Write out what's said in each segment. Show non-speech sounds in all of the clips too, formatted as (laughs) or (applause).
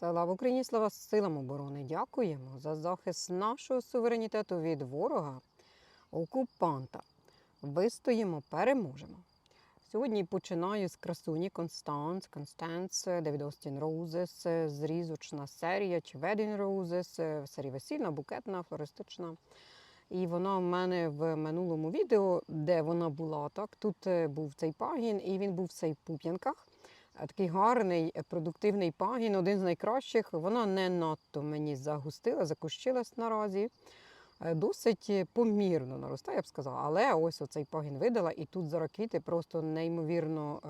Слава Україні, слава силам оборони. Дякуємо за захист нашого суверенітету від ворога, окупанта. Вистоїмо, переможемо. Сьогодні починаю з красуні Констанс, Констанс, Девід Остін Роузес, зрізочна серія чи Wedding Roses, серія весільна, букетна, флористична. І вона в мене в минулому відео, де вона була, так тут е, був цей пагін, і він був в цей пуп'янках. Такий гарний, е, продуктивний пагін, один з найкращих. Вона не надто мені загустила, закущилась наразі. Е, Досить е, помірно наростає, я б сказала. Але ось оцей пагін видала, і тут зараз квіти просто неймовірно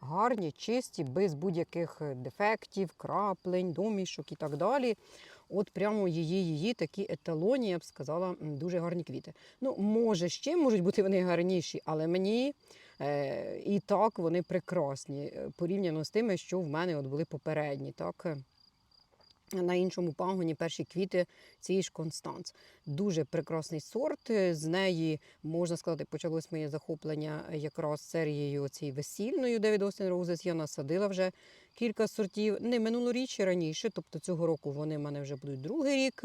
гарні, чисті, без будь-яких дефектів, краплень, домішок і так далі. От прямо її, її такі еталоні, я б сказала, дуже гарні квіти. Ну, може, ще можуть бути вони гарніші, але мені і так вони прекрасні е, порівняно з тими, що в мене от були попередні. Так? е, На іншому пагоні перші квіти цієї ж Констанц. Дуже прекрасний сорт. е, З неї, можна сказати, почалось моє захоплення якраз серією цією весільною David Austin Roses. Я насадила вже кілька сортів. Не минулоріч, раніше, тобто цього року вони в мене вже будуть другий рік.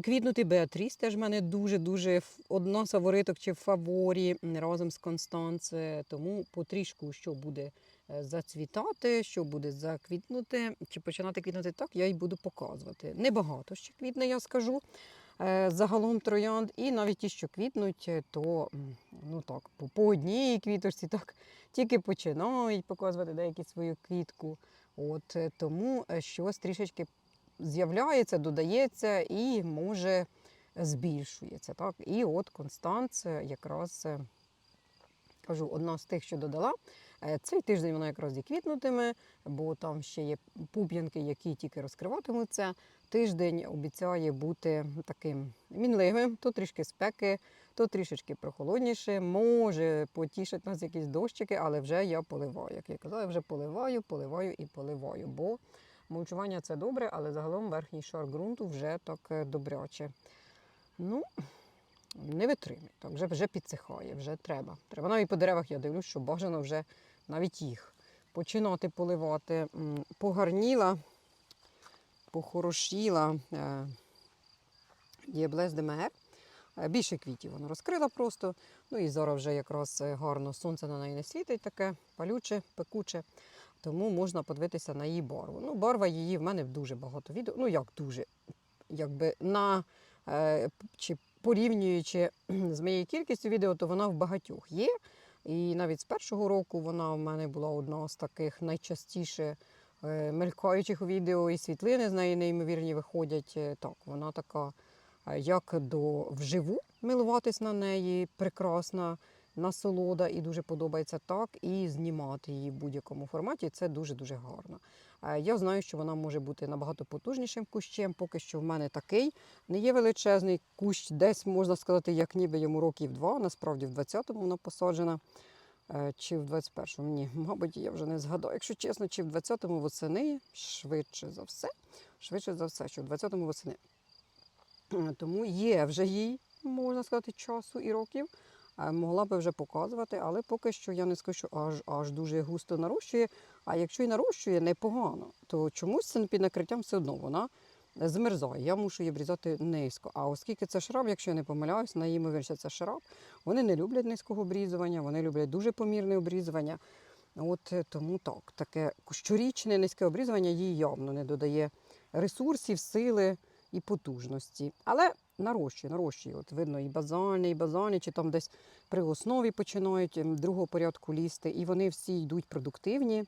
Квітнути Беатріс теж в мене дуже-дуже одна фавориток чи фаворі разом з Констанц. Тому потрішку, що буде е, зацвітати, що буде заквітнути, чи починати квітнути так, я й буду показувати. Небагато ще квітне, я скажу. Е, Загалом троянд, і навіть ті, що квітнуть, е, то ну так, по, одній квіточці так тільки починають показувати деякі свою квітку. От тому щось трішечки з'являється, додається і може збільшується. Так? І от Констанц е, якраз е, кажу, одна з тих, що додала. Е, Цей тиждень вона якраз і квітнутиме, бо там ще є пуп'янки, які тільки розкриватимуться. Тиждень обіцяє бути таким мінливим, то трішки спеки, то трішечки прохолодніше. Може потішать нас якісь дощики, але вже я поливаю. Як я казала, я вже поливаю, поливаю і поливаю. Бо мульчування це добре, але загалом верхній шар ґрунту вже так е, добряче. Ну, не витримує, так вже, вже підсихає, вже треба. Треба навіть по деревах я дивлюсь, що бажано вже навіть їх починати поливати. Погарніла, похорошіла Діаблес де Е, Більше квітів вона розкрила просто. Ну і зараз вже якраз е, гарно сонце на неї не світить таке палюче, пекуче. Тому можна подивитися на її барву. Ну, барва її в мене дуже багато відео. Ну як дуже, якби на е, чи порівнюючи з моєю кількістю відео, то вона в багатьох є. І навіть з першого року вона в мене була одна з таких найчастіше е, мелькаючих відео, і світлини з неї неймовірні виходять. Е, Так, вона така, е, як до вживу милуватись на неї, прекрасна насолода і дуже подобається так. І знімати її в будь-якому форматі це дуже-дуже гарно. Е, Я знаю, що вона може бути набагато потужнішим кущем. Поки що в мене такий не є величезний кущ, десь можна сказати, як ніби йому років два. Насправді в 20-му вона посаджена. Е, Чи в 21-му? Ні, (laughs) мабуть, я вже не згадаю. Якщо чесно, чи в 20-му восени, швидше за все, швидше за все, що в 20-му восени. Е, Тому є вже їй, можна сказати, часу і років. Е, Могла би вже показувати, але поки що я не скажу, що аж аж дуже густо нарощує. А якщо і нарощує непогано, то чомусь це під накриттям все одно вона змерзає. Я мушу її обрізати низько. А оскільки це шраб, якщо я не помиляюсь, на ймовірність це шраб, вони не люблять низького обрізування, вони люблять дуже помірне обрізування. От е, тому так, таке щорічне низьке обрізування їй явно не додає ресурсів, сили і потужності. Але нарощує, нарощує. От видно, і базальні, і базальні, чи там десь при основі починають ем, другого порядку лізти, і вони всі йдуть продуктивні.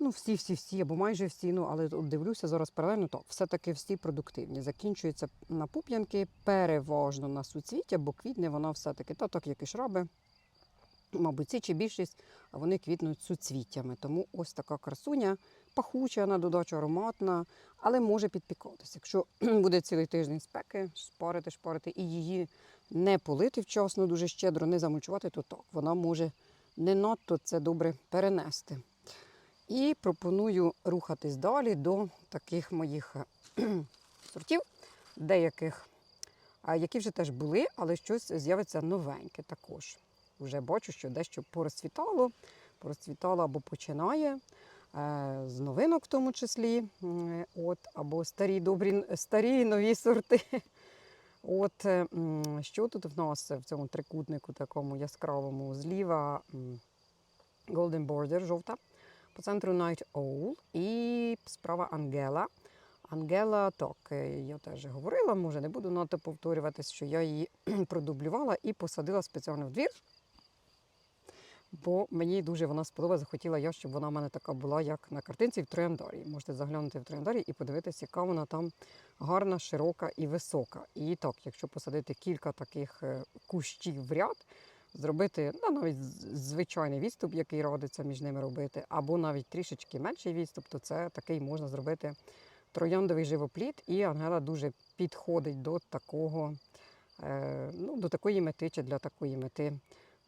Ну, всі, всі, всі, або майже всі, ну, але от дивлюся зараз паралельно, так, все-таки всі продуктивні. Закінчується на пуп'янки, переважно на суцвіття, бо квітне вона все-таки, та так як і шраби, мабуть, ці чи більшість, а вони квітнуть суцвіттями. Тому ось така красуня, пахуча на додачу, ароматна, але може підпікатися. Якщо (clears throat) буде цілий тиждень спеки, шпарити, шпарити, і її не полити вчасно, дуже щедро, не замульчувати, то так, вона може не надто це добре перенести. І пропоную рухатись далі до таких моїх (clears throat) сортів, деяких, які вже теж були, але щось з'явиться новеньке також. Вже бачу, що дещо порозцвітало, порозцвітало або починає. Е, з новинок, в тому числі. От, або старі добрі, старі нові сорти. От е, що тут в нас в цьому трикутнику такому яскравому зліва Golden Border жовта, по центру Night Owl і справа Ангела. Ангела, так, е, я теж говорила, може не буду надто повторюватись, що я її (clears throat) продублювала і посадила спеціально в двір. Бо мені дуже вона сподобалася, захотіла я, щоб вона в мене така була, як на картинці в Трояндарі. Можете заглянути в Трояндарі і подивитися, яка вона там гарна, широка і висока. І так, якщо посадити кілька таких е, кущів в ряд, зробити ну, навіть звичайний відступ, який радиться між ними робити, або навіть трішечки менший відступ, то це такий можна зробити трояндовий живопліт, і Ангела дуже підходить до такого, е, ну, до такої мети чи для такої мети,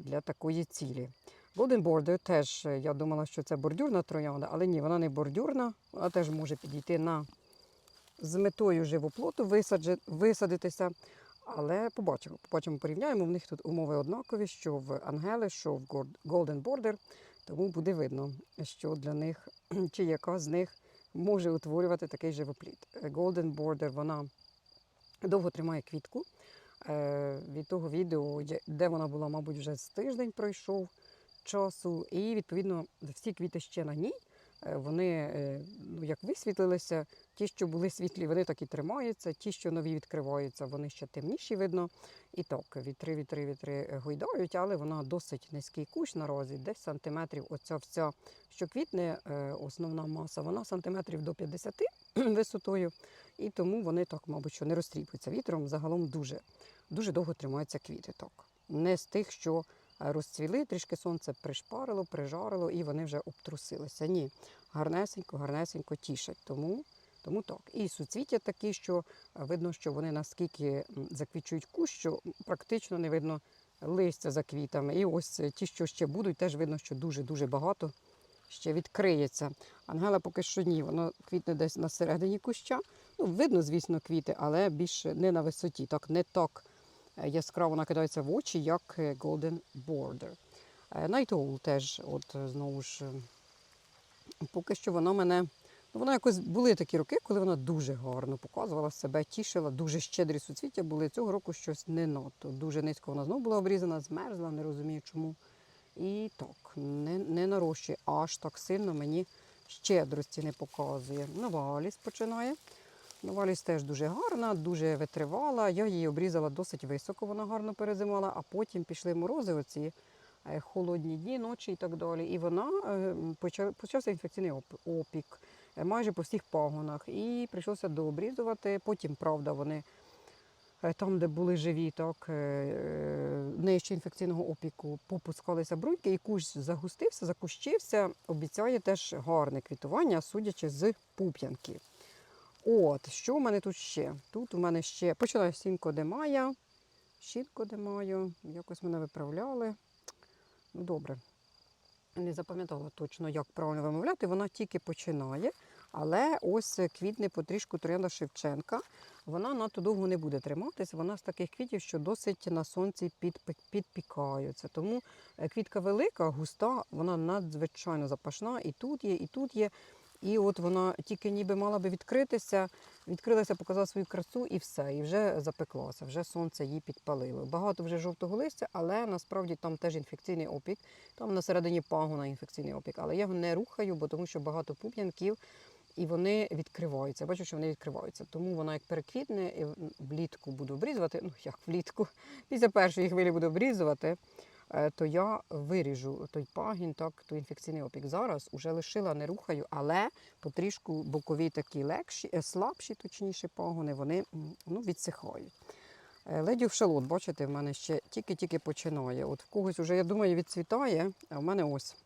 для такої цілі. Golden Border теж е, я думала, що це бордюрна троянда, але ні, вона не бордюрна, вона теж може підійти на з метою живоплоту висадитися. Але побачимо, побачимо, порівняємо. В них тут умови однакові, що в Ангели, що в Golden Border, тому буде видно, що для них (clears throat) чи яка з них може утворювати такий живопліт. Е, Golden Border, вона довго тримає квітку. Е, Від того відео, де вона була, мабуть, вже з тиждень пройшов часу, і відповідно всі квіти ще на ній. Е, Вони е, ну, як висвітлилися, ті, що були світлі, вони так і тримаються. Ті, що нові відкриваються, вони ще темніші видно. І так, вітри, вітри, вітри е, гойдають, але вона досить низький кущ наразі, десь сантиметрів. Оця вся, що квітне, основна маса, вона сантиметрів до 50 (clears throat) висотою. І тому вони так, мабуть, що не розтріпуються вітром. Загалом дуже, дуже довго тримаються квіти. Так. Не з тих, що розцвіли, трішки сонце пришпарило, прижарило, і вони вже обтрусилися. Ні, гарнесенько, гарнесенько тішать. Тому, тому так. І суцвіття такі, що е, видно, що вони наскільки заквічують кущ, що практично не видно листя за квітами. І ось е, ті, що ще будуть, теж видно, що дуже-дуже багато ще відкриється. Ангела поки що ні, воно квітне десь на середині куща. Ну, видно, звісно, квіти, але більше не на висоті. Так, не так яскраво накидається в очі, як е, Golden Border. Е, Night Owl теж, от е, знову ж, е, поки що вона мене. Ну, вона якось були такі роки, коли вона дуже гарно показувала себе, тішила, дуже щедрі суцвіття були. Цього року щось не надто. Дуже низько вона знову була обрізана, змерзла, не розумію чому. І так, не, не нарощує аж так сильно мені щедрості не показує. Новаліс починає. Новаліс теж дуже гарна, дуже витривала. Я її обрізала досить високо, вона гарно перезимала, а потім пішли морози, оці е, холодні дні, ночі і так далі. І вона е, почав, почався інфекційний оп- опік е, майже по всіх пагонах. І прийшлося дообрізувати. Потім, правда, вони там, де були живі, так, нижче інфекційного опіку, попускалися бруньки, і кущ загустився, закущився. Обіцяє теж гарне квітування, судячи з пуп'янки. От, що в мене тут ще? Тут у мене ще починаю Сінко де Майя. Щінко де Майо. Якось мене виправляли. Ну, добре. Не запам'ятала точно, як правильно вимовляти. Вона тільки починає. Але ось квітне потрішку троянда Шевченка. Вона надто довго не буде триматись. Вона з таких квітів, що досить на сонці підпікаються. Тому е, квітка велика, густа, вона надзвичайно запашна. І тут є, і тут є. І от вона тільки ніби мала би відкритися, відкрилася, показала свою красу і все, і вже запеклася, вже сонце її підпалило. Багато вже жовтого листя, але насправді там теж інфекційний опік, там на середині пагона інфекційний опік. Але я його не рухаю, бо тому що багато пуп'янків і вони відкриваються. Бачу, що вони відкриваються. Тому вона як переквітне, і влітку буду обрізувати. Ну як влітку, після першої хвилі буду обрізувати то я виріжу той пагін, так, той інфекційний опік. Зараз уже лишила, не рухаю, але потрішку бокові такі легші, е, слабші, точніше, пагони, вони ну, відсихають. Е, Ледів шалот, бачите, в мене ще тільки-тільки починає. От в когось вже, я думаю, відцвітає, а в мене ось.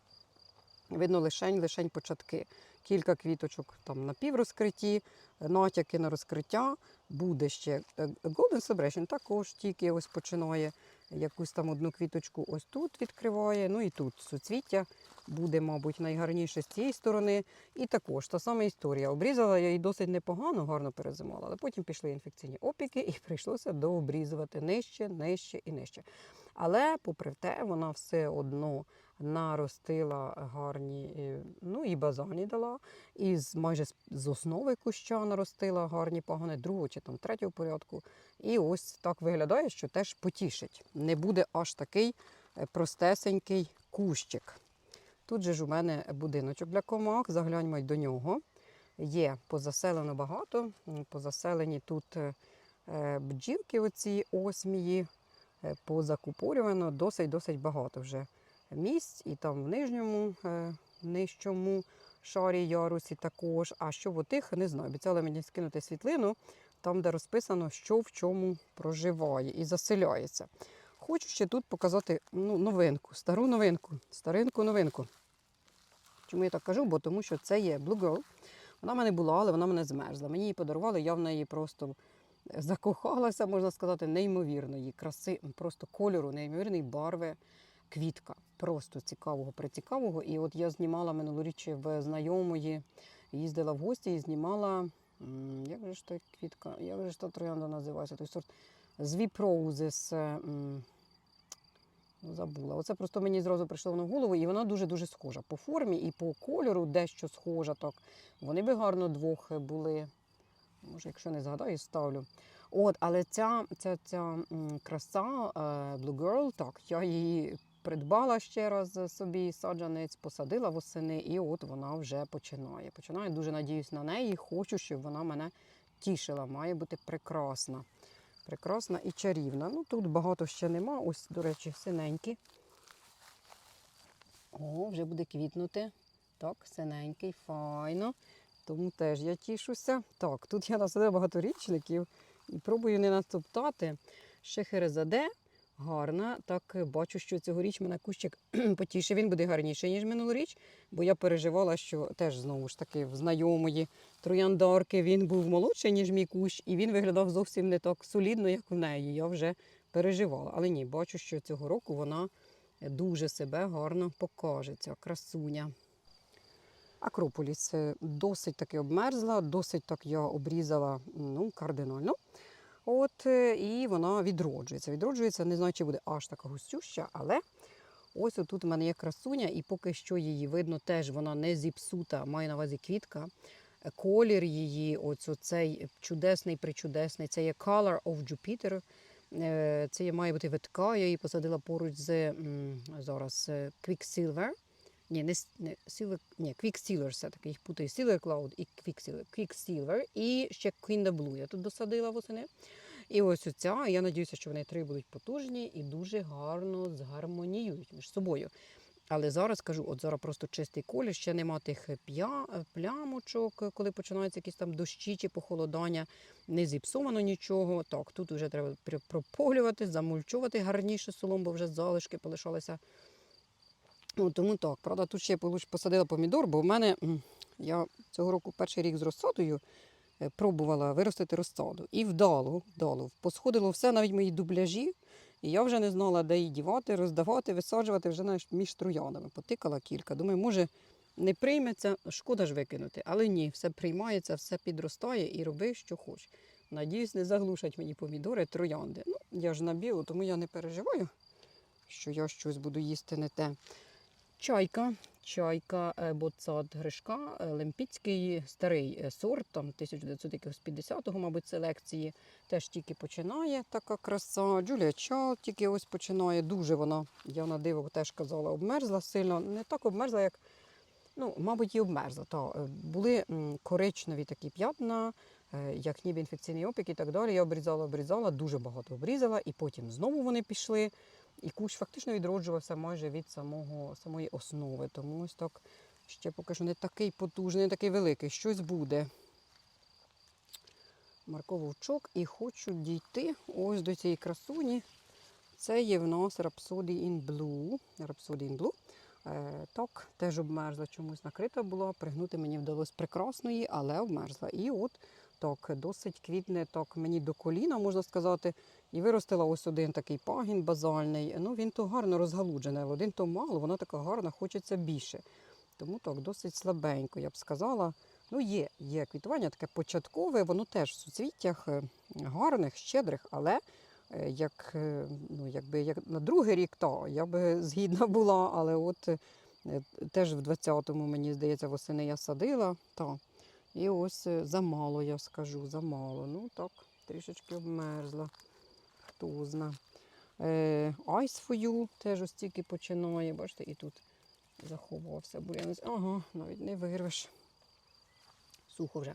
Видно лишень, лишень початки. Кілька квіточок там напіврозкриті, натяки на розкриття. Буде ще Е, Golden Celebration також тільки ось починає якусь там одну квіточку ось тут відкриває. Ну і тут суцвіття буде, мабуть, найгарніше з цієї сторони. І також та сама історія. Обрізала я її досить непогано, гарно перезимала, але потім пішли інфекційні опіки і прийшлося дообрізувати нижче, нижче і нижче. Але, попри те, вона все одно наростила гарні, е, ну і базані дала, і з, майже з- основи куща наростила гарні пагони, другого чи там третього порядку. І ось так виглядає, що теж потішить. Не буде аж такий е, простесенький кущик. Тут же ж у мене будиночок для комах, загляньмо й до нього. Є позаселено багато. Позаселені тут е, бджілки, оці осмії, позакупорювано досить-досить багато вже місць. І там в нижньому, е, нижчому шарі ярусі також. А що в отих, не знаю. Обіцяли мені скинути світлину, там, де розписано, що в чому проживає і заселяється. Хочу ще тут показати ну, новинку, стару новинку, старинку новинку. Чому я так кажу? Бо тому що це є Blue Girl. Вона в мене була, але вона мене змерзла. Мені її подарували, я в неї просто закохалася, можна сказати, неймовірної краси, просто кольору, неймовірної барви квітка. Просто цікавого, прицікавого. І от я знімала минулоріч в знайомої, їздила в гості і знімала. Як же ж та квітка, як же ж та троянда називається? Той сорт Звіп Роузес. Ну, забула. Оце просто мені зразу прийшло воно в голову, і вона дуже-дуже схожа. По формі і по кольору дещо схожа. Так. Вони би гарно двох були. Може, якщо не згадаю, ставлю. От, але ця, ця, ця краса е, Blue Girl, так, я її придбала ще раз собі саджанець, посадила восени, і от вона вже починає. Починаю дуже надіюсь на неї. Хочу, щоб вона мене тішила. Має бути прекрасна. Прекрасна і чарівна. Ну тут багато ще нема. Ось, до речі, синенький. О, вже буде квітнути. Так, синенький, файно. Тому теж я тішуся. Так, тут я насадила багаторічників і пробую не настоптати. Ще херезаде гарна. Так е, бачу, що цьогоріч мене кущик (clears throat) потішив. Він буде гарніший, ніж минулоріч, бо я переживала, що теж знову ж таки в знайомої трояндарки він був молодший, ніж мій кущ, і він виглядав зовсім не так солідно, як в неї. Я вже переживала. Але ні, бачу, що цього року вона дуже себе гарно покаже, ця красуня. Акрополіс е, досить таки обмерзла, досить так я обрізала ну, кардинально. От, е, і вона відроджується. Відроджується, не знаю, чи буде аж така густюща, але ось тут у мене є красуня, і поки що її видно, теж вона не зіпсута, має на увазі квітка. Е, Колір її, ось цей чудесний, причудесний, це є Color of Jupiter. Е, Це має бути витка, я її посадила поруч з зараз Quicksilver. Ні, не, не Silver, ні, Quicksilver все-таки, їх путаю. Silver Cloud і Quicksilver. Quicksilver і ще Queen Blue я тут досадила восени. І ось оця, я надіюся, що вони три будуть потужні і дуже гарно згармоніюють між собою. Але зараз кажу, от зараз просто чистий колір, ще нема тих п'я, плямочок, коли починаються якісь там дощі чи похолодання, не зіпсовано нічого. Так, тут вже треба пр- прополювати, замульчувати гарніше солом, бо вже залишки полишалися. Ну, тому так, правда, тут ще посадила помідор, бо в мене я цього року перший рік з розсадою е, пробувала виростити розсаду. І вдало, вдало. Посходило все, навіть мої дубляжі. І я вже не знала, де її дівати, роздавати, висаджувати вже навіть між троянами. Потикала кілька. Думаю, може, не прийметься, шкода ж викинути. Але ні, все приймається, все підростає і роби, що хочеш. Надіюсь, не заглушать мені помідори, троянди. Ну, я ж на біо, тому я не переживаю, що я щось буду їсти не те. Чайка, чайка е, боцат гришка, е, лемпіцький старий е, сорт, там 1950-го, мабуть, селекції. Теж тільки починає така краса. Джулія Чал тільки ось починає. Дуже вона, я на диво теж казала, обмерзла сильно. Не так обмерзла, як, ну, мабуть, і обмерзла. Та, були коричневі такі п'ятна, як ніби інфекційний опік і так далі. Я обрізала, обрізала, дуже багато обрізала, і потім знову вони пішли. І кущ фактично відроджувався майже від самого, самої основи. Тому ось так ще поки що не такий потужний, не такий великий. Щось буде. Марко Вовчок. І хочу дійти ось до цієї красуні. Це є в нас Rhapsody in Blue. Rhapsody in Blue. Е, так, теж обмерзла, чомусь накрита була. Пригнути мені вдалося прекрасної, але обмерзла. І от так, досить квітне, так мені до коліна, можна сказати. І виростила ось один такий пагін базальний. Ну, він то гарно розгалуджений, але один то мало, вона така гарна, хочеться більше. Тому так, досить слабенько, я б сказала. Ну, є, є квітування таке початкове, воно теж в суцвіттях е, гарних, щедрих, але е, як, е, ну, якби, як на другий рік, то я би згідна (laughs) була, але от теж в 20-му, мені здається, восени я садила. Та. І ось замало, я скажу, замало. Ну так, трішечки обмерзла. Хто. Е, for теж ось тільки починає. Бачите, і тут заховався бур'янець. Ага, навіть не вирвеш. Сухо вже.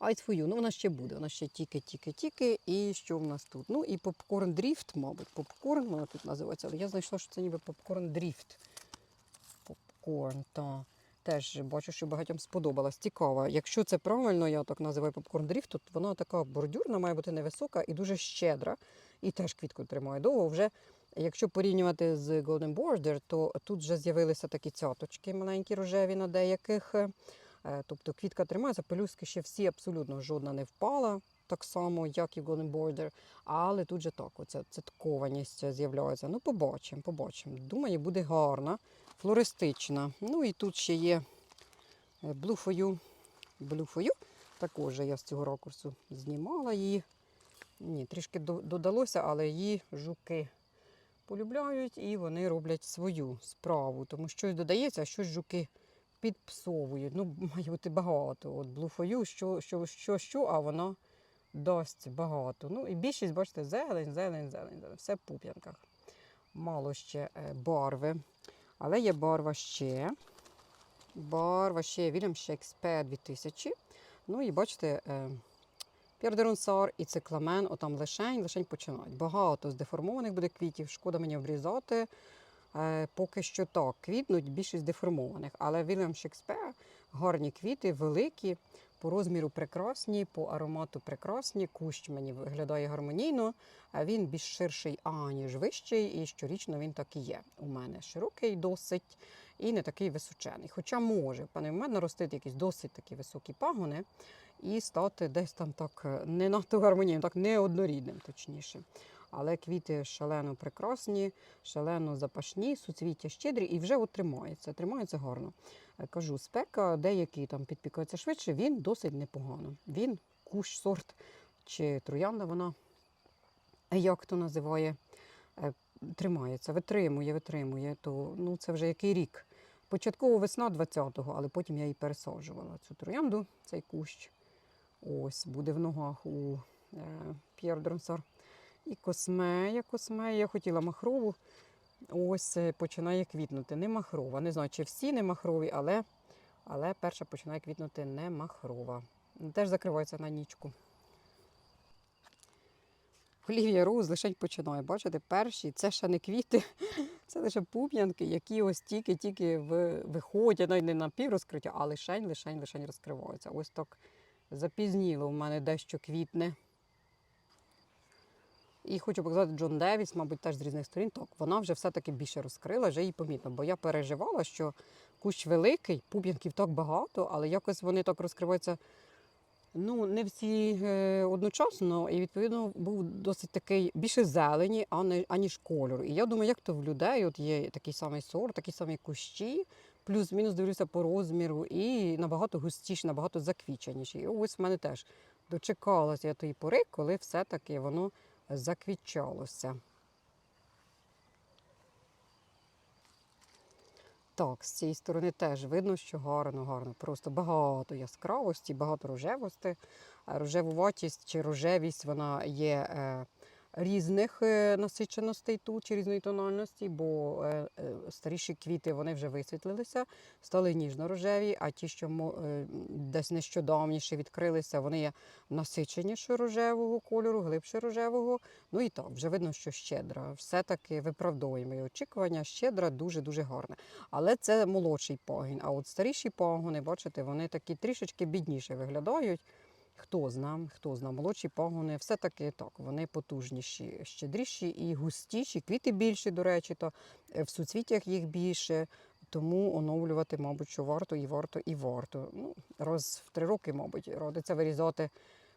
For ну вона ще буде, вона ще тільки-тільки-тільки. І що в нас тут? Ну і попкорн дріфт, мабуть, попкорн вона тут називається, але я знайшла, що це ніби попкорн дріфт. Попкорн, та. Теж бачу, що багатьом сподобалась. Цікаво. Якщо це правильно, я так називаю попкорн дріфт, то вона така бордюрна, має бути невисока і дуже щедра. І теж квітку тримає довго. Вже якщо порівнювати з Golden Border, то тут вже з'явилися такі цяточки маленькі рожеві на деяких. Е, Тобто квітка тримається, пелюстки ще всі абсолютно жодна не впала, так само, як і в Golden Border. Але тут же так, оця цяткованість з'являється. Ну, побачимо, побачимо. Думаю, буде гарна, флористична. Ну і тут ще є е. Blue for You. Також я з цього ракурсу знімала її. Ні, трішки додалося, але її жуки полюбляють і вони роблять свою справу. Тому щось додається, а щось жуки підпсовують. Ну, має бути багато. От You, що, що, що, що, а вона дасть багато. Ну і більшість, бачите, зелень, зелень, зелень, зелень. Все в пуп'янках. Мало ще е, барви. Але є барва ще. Барва ще Вільям Шекспер 2000. Ну і бачите, П'єр де Ронсар і цикламен, отам лишень, лишень починають. Багато здеформованих буде квітів, шкода мені обрізати. Е, поки що так, квітнуть більшість деформованих. Але Вільям Шекспер гарні квіти, великі, по розміру прекрасні, по аромату прекрасні. Кущ мені виглядає гармонійно, а він більш ширший, аніж вищий. І щорічно він так і є. У мене широкий досить і не такий височений. Хоча може, пане в мене наростити якісь досить такі високі пагони і стати десь там так е, не надто гармонійним, так неоднорідним, точніше. Але квіти шалено прекрасні, шалено запашні, суцвіття щедрі і вже от тримається. Тримається гарно. Е, Кажу, спека, деякий там підпікається швидше, він досить непогано. Він кущ, сорт чи троянда, вона як хто називає, е, тримається, витримує, витримує. То ну, це вже який рік. Початково весна 20-го, але потім я її пересаджувала. Цю троянду, цей кущ. Ось буде в ногах у е, П'єр Дронсар. І космея, космея. Я хотіла махрову. Ось е, починає квітнути. Не махрова. Не знаю, чи всі не махрові, але, але перша починає квітнути не махрова. Теж закривається на нічку. Олівія Роуз лише починає. Бачите, перші це ще не квіти, це лише пуп'янки, які ось тільки-тільки виходять, навіть не на піврозкриття, а лишень, лишень, лишень розкриваються. Ось так запізніло у мене дещо квітне. І хочу показати Джон Девіс, мабуть, теж з різних сторін. Так, вона вже все-таки більше розкрила, вже її помітно. Бо я переживала, що кущ великий, пуп'янків так багато, але якось вони так розкриваються. Ну, не всі е, одночасно, і відповідно був досить такий більше зелені, а не, аніж кольору. І я думаю, як то в людей от є такий самий сорт, такі самі кущі, плюс-мінус дивлюся по розміру, і набагато густіші, набагато заквіченіші. І ось в мене теж дочекалася я тої пори, коли все-таки воно заквічалося. Так, з цієї сторони теж видно, що гарно, гарно. Просто багато яскравості, багато рожевості. А Рожевуватість чи рожевість вона є е, різних е, насиченостей тут чи різної тональності, бо е, е, старіші квіти вони вже висвітлилися, стали ніжно-рожеві, а ті, що десь нещодавніше відкрилися, вони є насиченіше рожевого кольору, глибше рожевого. Ну і так, вже видно, що щедра. Все-таки виправдовує мої очікування. Щедра дуже-дуже гарна. Але це молодший пагін. А от старіші пагони, бачите, вони такі трішечки бідніше виглядають. Хто зна, хто зна, молодші пагони, все-таки так, вони потужніші, щедріші і густіші, квіти більші, до речі, то е, в суцвіттях їх більше, тому оновлювати, мабуть, що варто і варто, і варто. Ну, раз в три роки, мабуть, радиться вирізати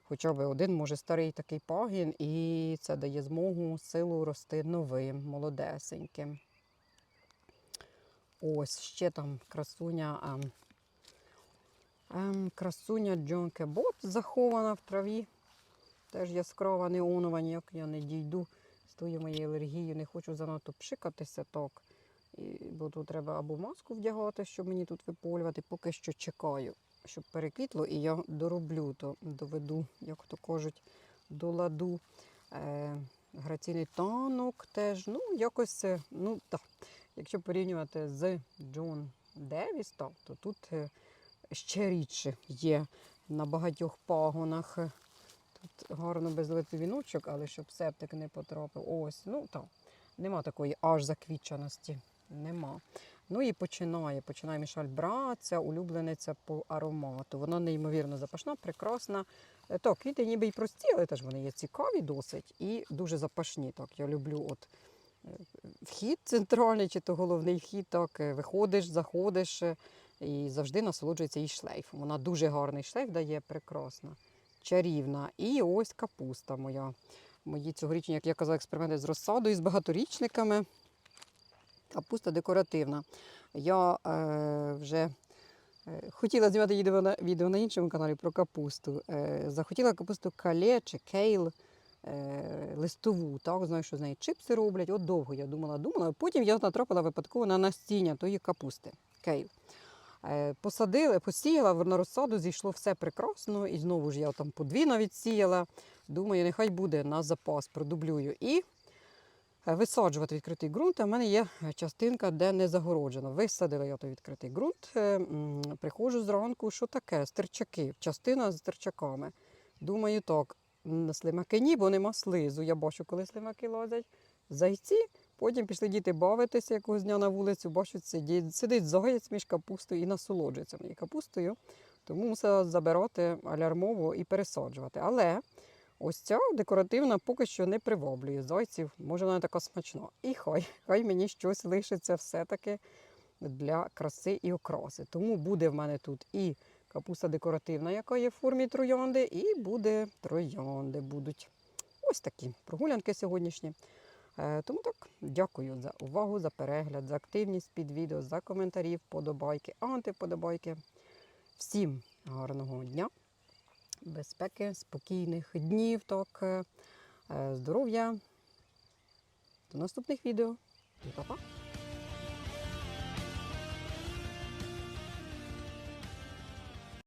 хоча б один, може, старий такий пагін, і це дає змогу, силу рости новим, молодесеньким. Ось ще там красуня. Ем, красуня Джон Кебот захована в траві. Теж яскрава неонова, ніяк я не дійду з тою моєю алергією не хочу занадто пшикатися так. І, бо тут треба або маску вдягати, щоб мені тут виполювати. Поки що чекаю, щоб переквітло, і я дороблю, то доведу, як то кажуть, до ладу. Е, граційний танок теж, ну, якось, ну так. Якщо порівнювати з Джон Девіс, так, то тут е, ще рідше є на багатьох пагонах. Тут гарно безлитий віночок, але щоб септик не потрапив. Ось, ну так, нема такої аж заквіченості. Нема. Ну і починає. Починає Мішаль братися, улюблениця по аромату. Вона неймовірно запашна, прекрасна. Е, Так, квіти ніби й прості, але теж вони є цікаві досить і дуже запашні. Так, я люблю от е, вхід центральний, чи то головний вхід, так, е, виходиш, заходиш і завжди насолоджується її шлейфом. Вона дуже гарний шлейф дає, прекрасна, чарівна. І ось капуста моя. Мої цьогорічні, як я казала, експерименти з розсадою, з багаторічниками. Капуста декоративна. Я е, вже е, хотіла знімати відео на, іншому каналі про капусту. Е, захотіла капусту кале чи кейл е, листову. Так, знаю, що з неї чипси роблять. От довго я думала, думала. Потім я натрапила випадково на настіння тої капусти. Кейл. Е, Посадила, посіяла на розсаду, зійшло все прекрасно. І знову ж я там по дві навіть сіяла. Думаю, нехай буде на запас, продублюю. І е, висаджувати відкритий ґрунт. А в мене є частинка, де не загороджено. Висадила я той відкритий ґрунт. е, Приходжу зранку, що таке? Стерчаки, частина з стерчаками. Думаю, так, слимаки ні, бо нема слизу. Я бачу, коли слимаки лазять. Зайці. Потім пішли діти бавитися якогось дня на вулицю, бачать, сидить, сидить заяць між капустою і насолоджується моєю капустою. Тому мусила забирати алярмово і пересаджувати. Але ось ця декоративна поки що не приваблює зайців. Може, вона така смачна. І хай, хай мені щось лишиться все-таки для краси і окраси. Тому буде в мене тут і капуста декоративна, яка є в формі троянди, і буде троянди будуть. Ось такі прогулянки сьогоднішні. Е, Тому так, дякую за увагу, за перегляд, за активність під відео, за коментарі, вподобайки, антиподобайки. Всім гарного дня, безпеки, спокійних днів, так, е, здоров'я. До наступних відео. Па-па!